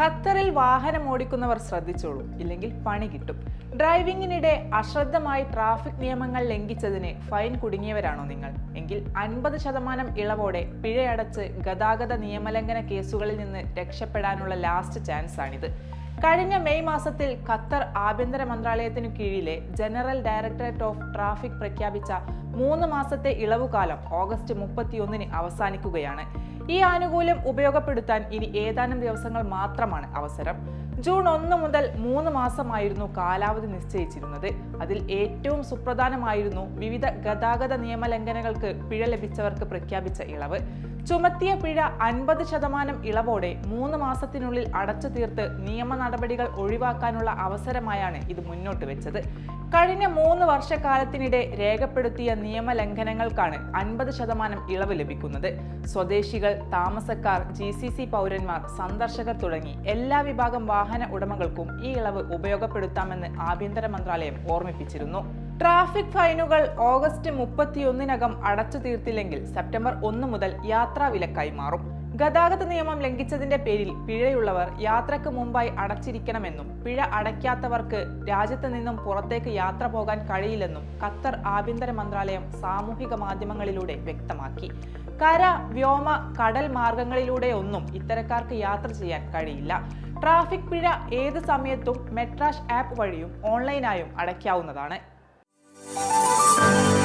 ഖത്തറിൽ വാഹനം ഓടിക്കുന്നവർ ശ്രദ്ധിച്ചോളൂ. ഇല്ലെങ്കിൽ പണി കിട്ടും. ഡ്രൈവിംഗിനിടെ അശ്രദ്ധമായി ട്രാഫിക് നിയമങ്ങൾ ലംഘിച്ചതിന് ഫൈൻ കുടുങ്ങിയവരാണോ നിങ്ങൾ? എങ്കിൽ അൻപത് ശതമാനം ഇളവോടെ പിഴയടച്ച് ഗതാഗത നിയമലംഘന കേസുകളിൽ നിന്ന് രക്ഷപ്പെടാനുള്ള ലാസ്റ്റ് ചാൻസ് ആണിത്. കഴിഞ്ഞ മെയ് മാസത്തിൽ ഖത്തർ ആഭ്യന്തര മന്ത്രാലയത്തിനു കീഴിലെ ജനറൽ ഡയറക്ടറേറ്റ് ഓഫ് ട്രാഫിക് പ്രഖ്യാപിച്ച മൂന്ന് മാസത്തെ ഇളവുകാലം ഓഗസ്റ്റ് മുപ്പത്തിയൊന്നിന് അവസാനിക്കുകയാണ്. ഈ ആനുകൂല്യം ഉപയോഗപ്പെടുത്താൻ ഇനി ഏതാനും ദിവസങ്ങൾ മാത്രമാണ് അവസരം. ജൂൺ ഒന്ന് മുതൽ മൂന്ന് മാസമായിരുന്നു കാലാവധി നിശ്ചയിച്ചിരുന്നത്. അതിൽ ഏറ്റവും സുപ്രധാനമായിരുന്നു വിവിധ ഗതാഗത നിയമലംഘനങ്ങൾക്ക് പിഴ ലഭിച്ചവർക്ക് പ്രഖ്യാപിച്ച ഇളവ്. ചുമത്തിയ പിഴ അൻപത് ശതമാനം ഇളവോടെ മൂന്ന് മാസത്തിനുള്ളിൽ അടച്ചു തീർത്ത് നിയമ നടപടികൾ ഒഴിവാക്കാനുള്ള അവസരമായാണ് ഇത് മുന്നോട്ട് വെച്ചത്. കഴിഞ്ഞ മൂന്ന് വർഷക്കാലത്തിനിടെ രേഖപ്പെടുത്തിയ നിയമലംഘനങ്ങൾക്കാണ് അൻപത് ശതമാനം ഇളവ് ലഭിക്കുന്നത്. സ്വദേശികൾ താമസക്കാർ ജി സി സി പൗരന്മാർ സന്ദർശകർ തുടങ്ങി എല്ലാ വിഭാഗം വാഹന ഉടമകൾക്കും ഈ ഇളവ് ഉപയോഗപ്പെടുത്താമെന്ന് ആഭ്യന്തര മന്ത്രാലയം ഓർമ്മിപ്പിച്ചിരുന്നു. ട്രാഫിക് ഫൈനുകൾ ഓഗസ്റ്റ് മുപ്പത്തിയൊന്നിനകം അടച്ചു തീർത്തില്ലെങ്കിൽ സെപ്റ്റംബർ ഒന്ന് മുതൽ യാത്രാ വിലക്കായി മാറും. ഗതാഗത നിയമം ലംഘിച്ചതിന്റെ പേരിൽ പിഴയുള്ളവർ യാത്രയ്ക്ക് മുമ്പായി അടച്ചിരിക്കണമെന്നും പിഴ അടയ്ക്കാത്തവർക്ക് രാജ്യത്ത് നിന്നും പുറത്തേക്ക് യാത്ര പോകാൻ കഴിയില്ലെന്നും ഖത്തർ ആഭ്യന്തര മന്ത്രാലയം സാമൂഹിക മാധ്യമങ്ങളിലൂടെ വ്യക്തമാക്കി. കര വ്യോമ കടൽ മാർഗങ്ങളിലൂടെ ഒന്നും ഇത്തരക്കാർക്ക് യാത്ര ചെയ്യാൻ കഴിയില്ല. ട്രാഫിക് പിഴ ഏത് സമയത്തും മെട്രാഷ് ആപ്പ് വഴിയും ഓൺലൈനായും അടയ്ക്കാവുന്നതാണ്. Peace.